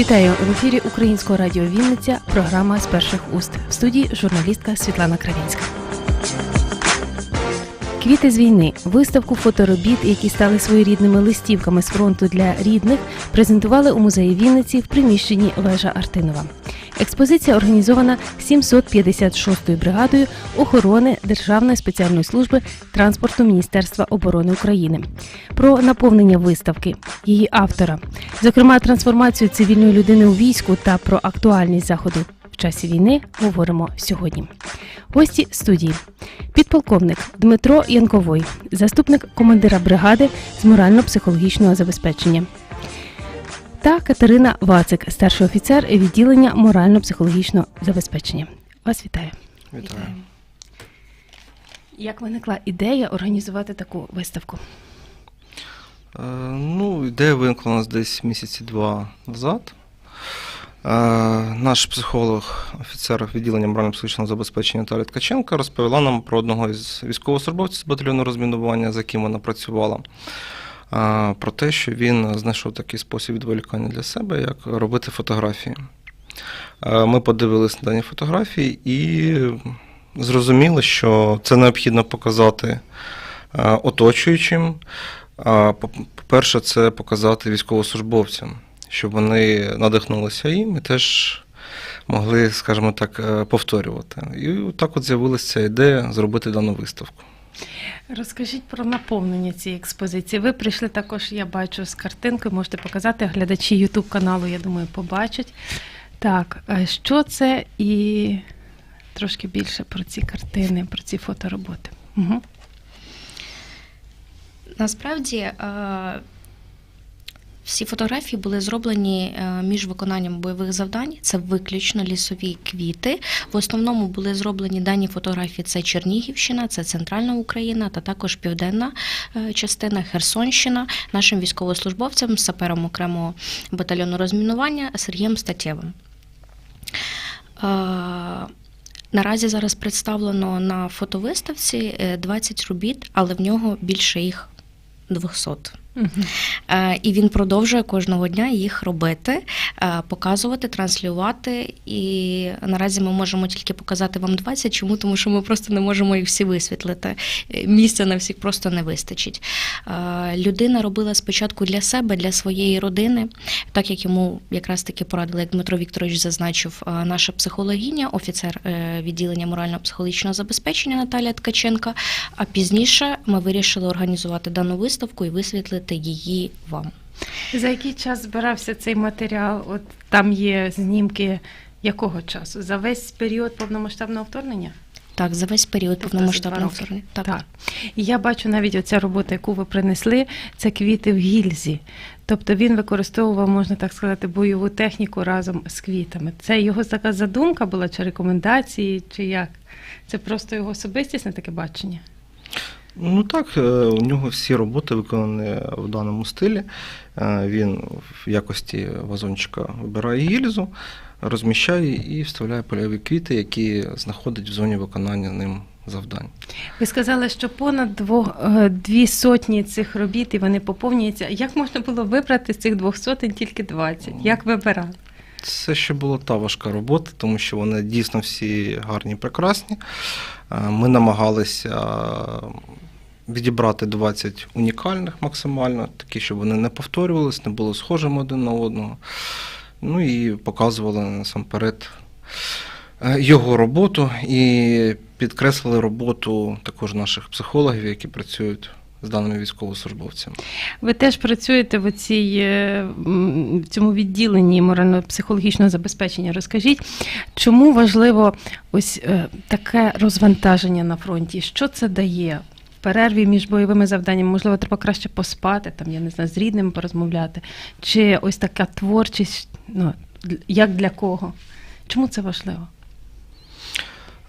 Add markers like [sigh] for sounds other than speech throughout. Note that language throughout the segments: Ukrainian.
Вітаю в ефірі Українського радіо Вінниця. Програма з перших уст в студії журналістка Світлана Кравінська. Квіти з війни виставку фоторобіт, які стали своєрідними листівками з фронту для рідних, презентували у музеї Вінниці в приміщенні Вежа Артинова. Експозиція організована 756-ю бригадою охорони Державної спеціальної служби транспорту Міністерства оборони України. Про наповнення виставки, її автора, зокрема трансформацію цивільної людини у війську та про актуальність заходу в часі війни говоримо сьогодні. Гості студії підполковник Дмитро Янковой, заступник командира бригади з морально-психологічного забезпечення. Та Катерина Вацик, старший офіцер відділення морально-психологічного забезпечення. Вас вітаю. Вітаю. Як виникла ідея організувати таку виставку? Е, ну, ідея виникла у нас десь місяці два назад. Е, наш психолог, офіцер відділення морально-психічного забезпечення Наталя Ткаченка розповіла нам про одного із військовослужбовців з батальйону розмінування, за яким вона працювала. Про те, що він знайшов такий спосіб відволікання для себе, як робити фотографії. Ми подивилися на дані фотографії і зрозуміли, що це необхідно показати оточуючим. По- По-перше, це показати військовослужбовцям, щоб вони надихнулися їм і теж могли, скажімо так, е, повторювати. І так от з'явилася ця ідея зробити дану виставку. Розкажіть про наповнення цієї експозиції. Ви прийшли також, я бачу, з картинкою, можете показати. Глядачі Ютуб каналу, я думаю, побачать. Так, е, що це і трошки більше про ці картини, про ці фотороботи. Угу. Насправді е, всі фотографії були зроблені е, між виконанням бойових завдань. Це виключно лісові квіти. В основному були зроблені дані фотографії. Це Чернігівщина, це Центральна Україна та також південна е, частина Херсонщина нашим військовослужбовцям, сапером окремого батальйону розмінування Сергієм Статєвим. Е, Наразі зараз представлено на фотовиставці е, 20 робіт, але в нього більше їх 200. Угу. І він продовжує кожного дня їх робити, е, показувати, транслювати. І наразі ми можемо тільки показати вам 20. Чому? Тому що ми просто не можемо їх всі висвітлити. Е, Місця на всіх просто не вистачить. Людина робила спочатку для себе, для своєї родини, так як йому якраз таки порадили, як Дмитро Вікторович зазначив, наша психологиня, офіцер відділення морально-психологічного забезпечення Наталія Ткаченка. А пізніше ми вирішили організувати дану виставку і висвітлити її вам. За який час збирався цей матеріал? От там є знімки якого часу? За весь період повномасштабного вторгнення? Так, за весь період Тобто повномасштабного вторгнення. Так. Так. І я бачу навіть оця робота, яку ви принесли, це квіти в гільзі. Тобто він використовував, можна так сказати, бойову техніку разом з квітами. Це його така задумка була, чи рекомендації, чи як? Це просто його особистісне таке бачення. Ну так, е, у нього всі роботи виконані в даному стилі. Е, Він в якості вазончика вибирає гільзу, розміщає і вставляє польові квіти, які знаходить в зоні виконання ним завдань. Ви сказали, що понад двох, е, дві сотні цих робіт і вони поповнюються. Як можна було вибрати з цих двох сотень тільки 20? Як вибирали? Це ще була та важка робота, тому що вони дійсно всі гарні прекрасні. Е, Ми намагалися відібрати 20 унікальних максимально, такі, щоб вони не повторювались, не були схожими один на одного. Ну і показували насамперед е, його роботу і підкреслили роботу також наших психологів, які працюють з даними військовослужбовцями. Ви теж працюєте в цій е, в цьому відділенні морально-психологічного забезпечення. Розкажіть, чому важливо ось е, таке розвантаження на фронті? Що це дає? Перерві між бойовими завданнями, можливо, треба краще поспати, там, я не знаю, з рідними порозмовляти. Чи ось така творчість, ну, як для кого? Чому це важливо?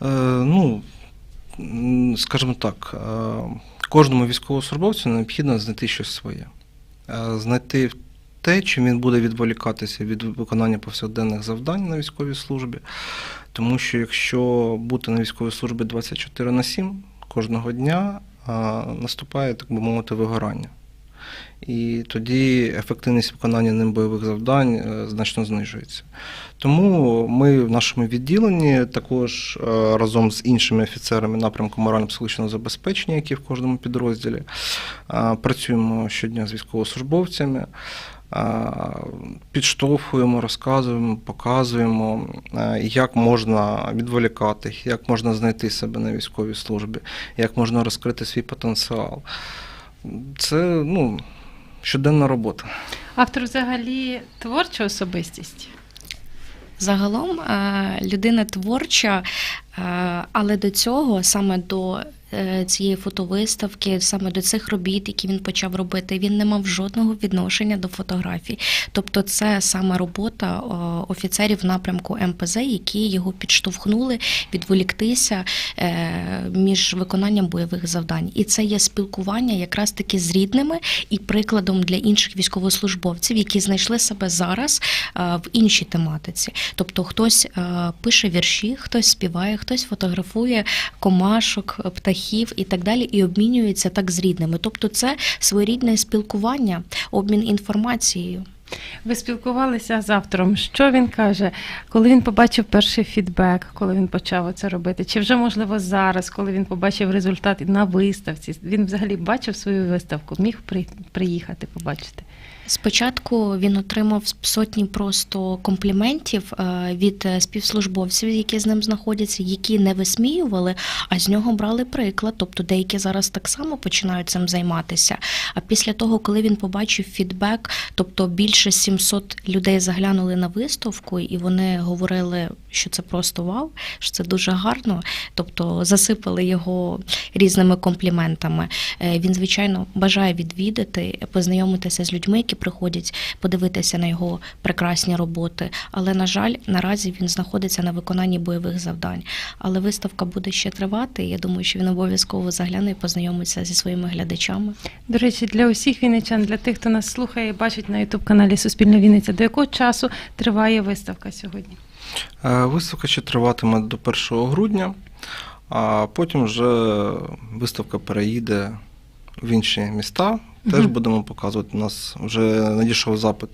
Е, ну, скажімо так, е, кожному військовослужбовцю необхідно знайти щось своє. Знайти те, чим він буде відволікатися від виконання повсякденних завдань на військовій службі. Тому що якщо бути на військовій службі 24 на 7 кожного дня, наступає, так би мовити, вигорання. І тоді ефективність виконання ним бойових завдань е, значно знижується. Тому ми в нашому відділенні також е, разом з іншими офіцерами напрямку морально-психологічного забезпечення, які в кожному підрозділі, е, працюємо щодня з військовослужбовцями. Підштовхуємо, розказуємо, показуємо, як можна відволікати, як можна знайти себе на військовій службі, як можна розкрити свій потенціал. Це ну, щоденна робота. Автор взагалі творча особистість. Загалом е, людина творча, е, але до цього саме до цієї фотовиставки, саме до цих робіт, які він почав робити, він не мав жодного відношення до фотографій. Тобто, це саме робота е, офіцерів напрямку МПЗ, які його підштовхнули відволіктися е, між виконанням бойових завдань. І це є спілкування якраз таки з рідними і прикладом для інших військовослужбовців, які знайшли себе зараз е, в іншій тематиці. Тобто хтось е, пише вірші, хтось співає, хтось фотографує комашок, птахів і так далі, і обмінюється так з рідними. Тобто, це своєрідне спілкування, обмін інформацією. Ви спілкувалися з автором. Що він каже, коли він побачив перший фідбек, коли він почав це робити? Чи вже можливо зараз, коли він побачив результат на виставці? Він взагалі бачив свою виставку, міг при- приїхати побачити? Спочатку він отримав сотні просто компліментів е, від е, співслужбовців, які з ним знаходяться, які не висміювали, а з нього брали приклад. Тобто деякі зараз так само починають цим займатися. А після того, коли він побачив фідбек, тобто більше 700 людей заглянули на виставку, і вони говорили, що це просто вау, що це дуже гарно. Тобто засипали його різними компліментами. Е, Він, звичайно, бажає відвідати, познайомитися з людьми, які приходять подивитися на його прекрасні роботи. Але, на жаль, наразі він знаходиться на виконанні бойових завдань. Але виставка буде ще тривати. Я думаю, що він обов'язково загляне і познайомиться зі своїми глядачами. До речі, для усіх вінничан, для тих, хто нас слухає і бачить на Ютуб каналі Суспільна Вінниця, до якого часу триває виставка сьогодні? Е, Виставка ще триватиме до 1 грудня, а потім вже виставка переїде в інші міста. Теж Мгм. будемо показувати. У нас вже надійшов запит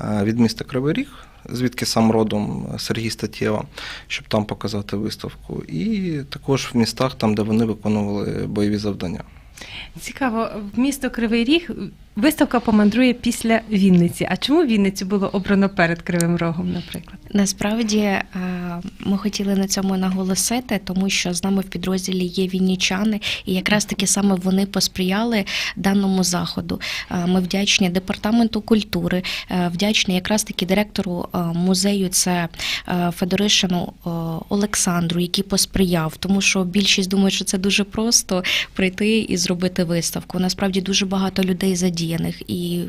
е, від міста Кривий Ріг, звідки сам родом Сергій Статєва, щоб там показати виставку. І також в містах, там, де вони виконували бойові завдання. Цікаво, в місто Кривий Ріг виставка помандрує після Вінниці. А чому Вінницю було обрано перед Кривим Рогом, наприклад? Насправді е, ми хотіли на цьому наголосити, тому що з нами в підрозділі є віннічани, і якраз таки саме вони посприяли даному заходу. Е, Ми вдячні департаменту культури, е, вдячні якраз таки директору музею. Це Федоришину Олександру, який посприяв, тому що більшість думає, що це дуже просто прийти і зробити виставку. Насправді дуже багато людей задіяних і.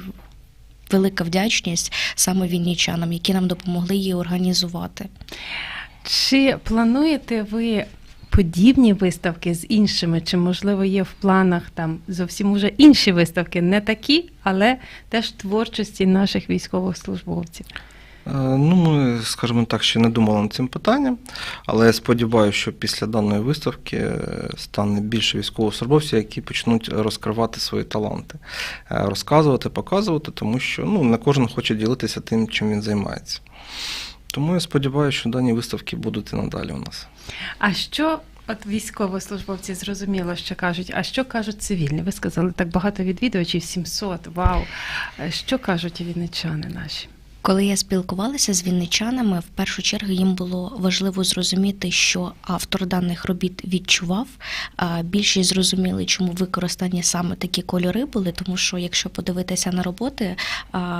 Велика вдячність саме віннічанам, які нам допомогли її організувати. Чи плануєте ви подібні виставки з іншими? Чи можливо є в планах там зовсім уже інші виставки, не такі, але теж творчості наших військових службовців? Е, Ну, ми, скажімо так, ще не думали над цим питанням, але я сподіваюся, що після даної виставки е, стане більше військовослужбовців, які почнуть розкривати свої таланти, е, розказувати, показувати, тому що ну, не кожен хоче ділитися тим, чим він займається. Тому я сподіваюся, що дані виставки будуть і надалі у нас. А що от військовослужбовці зрозуміло, що кажуть? А що кажуть цивільні? Ви сказали так багато відвідувачів, 700, вау. Що кажуть вінничани наші? Коли я спілкувалася з вінничанами, в першу чергу їм було важливо зрозуміти, що автор даних робіт відчував. Більшість зрозуміли, чому використані саме такі кольори були, тому що якщо подивитися на роботи,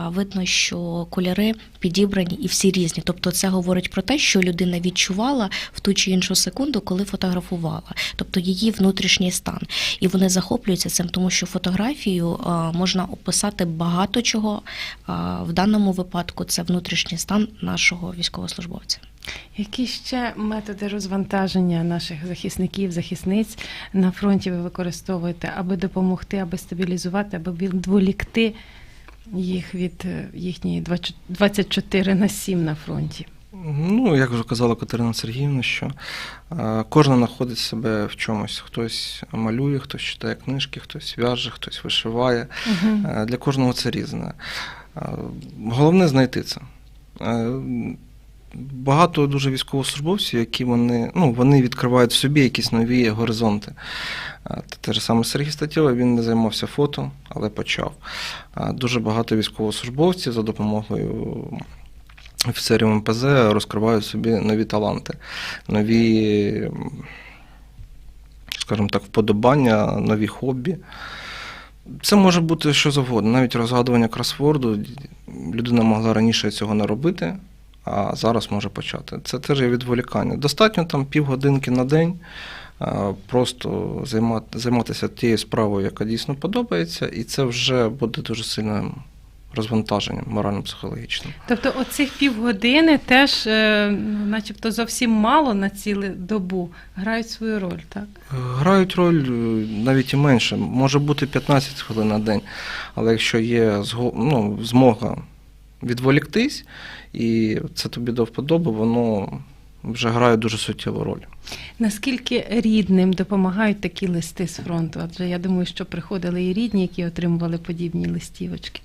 видно, що кольори підібрані і всі різні. Тобто, це говорить про те, що людина відчувала в ту чи іншу секунду, коли фотографувала, тобто її внутрішній стан. І вони захоплюються цим, тому що фотографію можна описати багато чого. В даному випадку це внутрішній стан нашого військовослужбовця. Які ще методи розвантаження наших захисників, захисниць на фронті ви використовуєте, аби допомогти, аби стабілізувати, аби відволікти їх від е, їхньої 20 24 на 7 на фронті? Ну, як вже казала Катерина Сергіївна, що е, кожен знаходить себе в чомусь. Хтось малює, хтось читає книжки, хтось в'яже, хтось вишиває. Угу. Для кожного це різне. Е, Головне знайти це. Е, Багато дуже військовослужбовців, які вони, ну, вони відкривають в собі якісь нові горизонти. Е, Те ж саме Сергій Статєва, він не займався фото, але почав. Дуже багато військовослужбовців за допомогою офіцерів МПЗ розкривають собі нові таланти, нові, скажімо так, вподобання, нові хобі. Це може бути що завгодно, навіть розгадування кросворду. Людина могла раніше цього не робити, а зараз може почати. Це теж є відволікання. Достатньо там півгодинки на день. Просто займати, займатися тією справою, яка дійсно подобається, і це вже буде дуже сильним розвантаженням морально-психологічним. Тобто оцих півгодини теж, е, начебто, зовсім мало на цілу добу грають свою роль, так? Грають роль е, навіть і менше, може бути 15 хвилин на день, але якщо є ну, змога відволіктись, і це тобі до вподоби, воно вже грає дуже суттєву роль. Наскільки рідним допомагають такі листи з фронту? Адже я думаю, що приходили і рідні, які отримували подібні листівочки.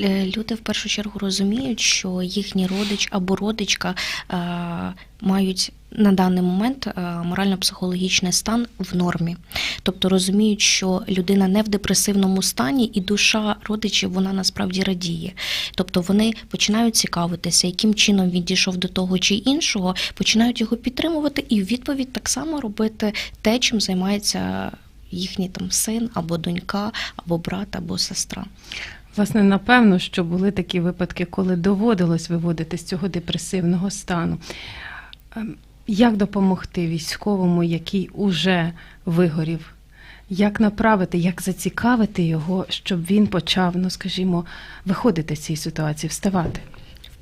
Е, Люди в першу чергу розуміють, що їхній родич або родичка е, мають на даний момент е, морально-психологічний стан в нормі. Тобто розуміють, що людина не в депресивному стані, і душа родичів вона насправді радіє. Тобто вони починають цікавитися, яким чином він дійшов до того чи іншого, починають його підтримувати і в відповідь так само робити те, чим займається їхній там син або донька, або брат, або сестра. Власне, напевно, що були такі випадки, коли доводилось виводити з цього депресивного стану. Ем, Як допомогти військовому, який уже вигорів? Як направити, як зацікавити його, щоб він почав, ну скажімо, виходити з цієї ситуації, вставати?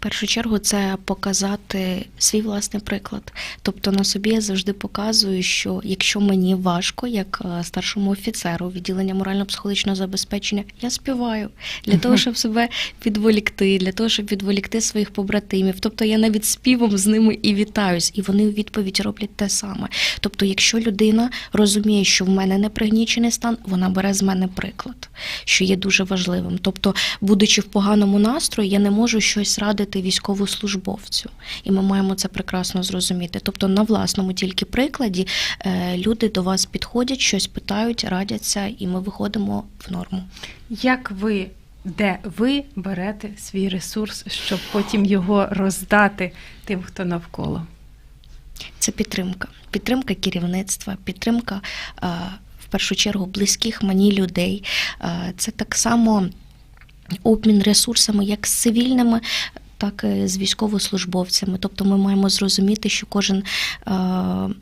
Першу чергу це показати свій власний приклад. Тобто на собі я завжди показую, що якщо мені важко, як е, старшому офіцеру відділення морально-психологічного забезпечення, я співаю для того, [laughs] щоб себе відволікти, для того, щоб відволікти своїх побратимів. Тобто я навіть співом з ними і вітаюсь, і вони у відповідь роблять те саме. Тобто, якщо людина розуміє, що в мене не пригнічений стан, вона бере з мене приклад, що є дуже важливим. Тобто, будучи в поганому настрої, я не можу щось радити військовослужбовцю, і ми маємо це прекрасно зрозуміти. Тобто, на власному тільки прикладі е, люди до вас підходять, щось питають, радяться, і ми виходимо в норму. Як ви, де ви берете свій ресурс, щоб потім його роздати тим, хто навколо? Це підтримка. Підтримка керівництва, підтримка е, в першу чергу близьких мені людей. Е, Це так само обмін ресурсами як з цивільними. Так, з військовослужбовцями, тобто ми маємо зрозуміти, що кожен е,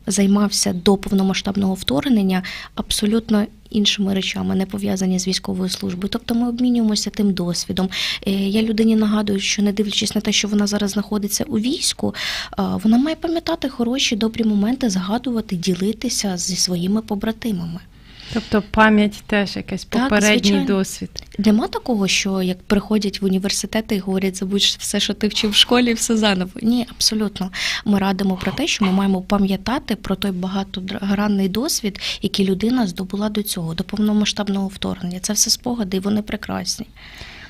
займався до повномасштабного вторгнення абсолютно іншими речами, не пов'язані з військовою службою. Тобто ми обмінюємося тим досвідом. Е, я людині нагадую, що не дивлячись на те, що вона зараз знаходиться у війську, е, вона має пам'ятати хороші добрі моменти, згадувати, ділитися зі своїми побратимами. Тобто пам'ять теж якийсь попередній звичайно. досвід. Нема такого, що як приходять в університети і говорять, забудь все, що ти вчив в школі, все заново. Ні, абсолютно. Ми радимо про те, що ми маємо пам'ятати про той багатогранний досвід, який людина здобула до цього, до повномасштабного вторгнення. Це все спогади, і вони прекрасні.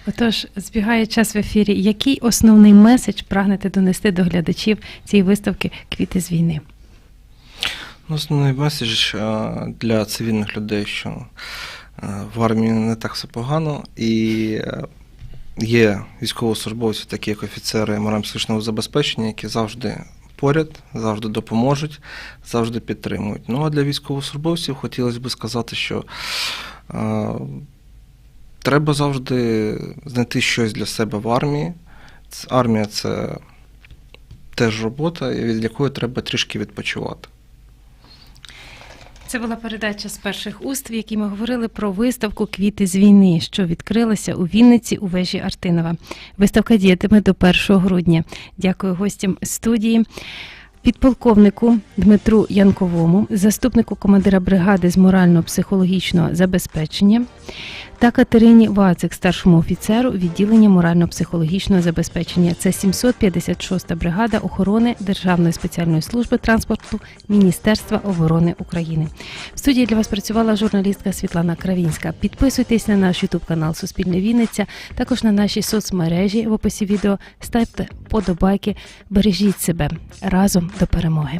Отож, збігає час в ефірі. Який основний меседж прагнете донести до глядачів цієї виставки Квіти з війни? Основний меседж е, для цивільних людей, що е, в армії не так все погано, і е, є військовослужбовці, такі як офіцери морально-психічного забезпечення, які завжди поряд, завжди допоможуть, завжди підтримують. Ну а для військовослужбовців хотілося б сказати, що треба завжди знайти щось для себе в армії. Армія це теж робота, від якої треба трішки відпочивати. Це була передача з перших уст, в якій ми говорили про виставку Квіти з війни, що відкрилася у Вінниці у вежі Артинова. Виставка діятиме до 1 грудня. Дякую гостям студії. Підполковнику Дмитру Янковому, заступнику командира бригади з морально-психологічного забезпечення та Катерині Вацик, старшому офіцеру відділення морально-психологічного забезпечення. Це 756-та бригада охорони Державної спеціальної служби транспорту Міністерства оборони України. В студії для вас працювала журналістка Світлана Кравінська. Підписуйтесь на наш Ютуб канал Суспільне Вінниця, також на наші соцмережі в описі відео. Ставте подобайки, бережіть себе разом до перемоги.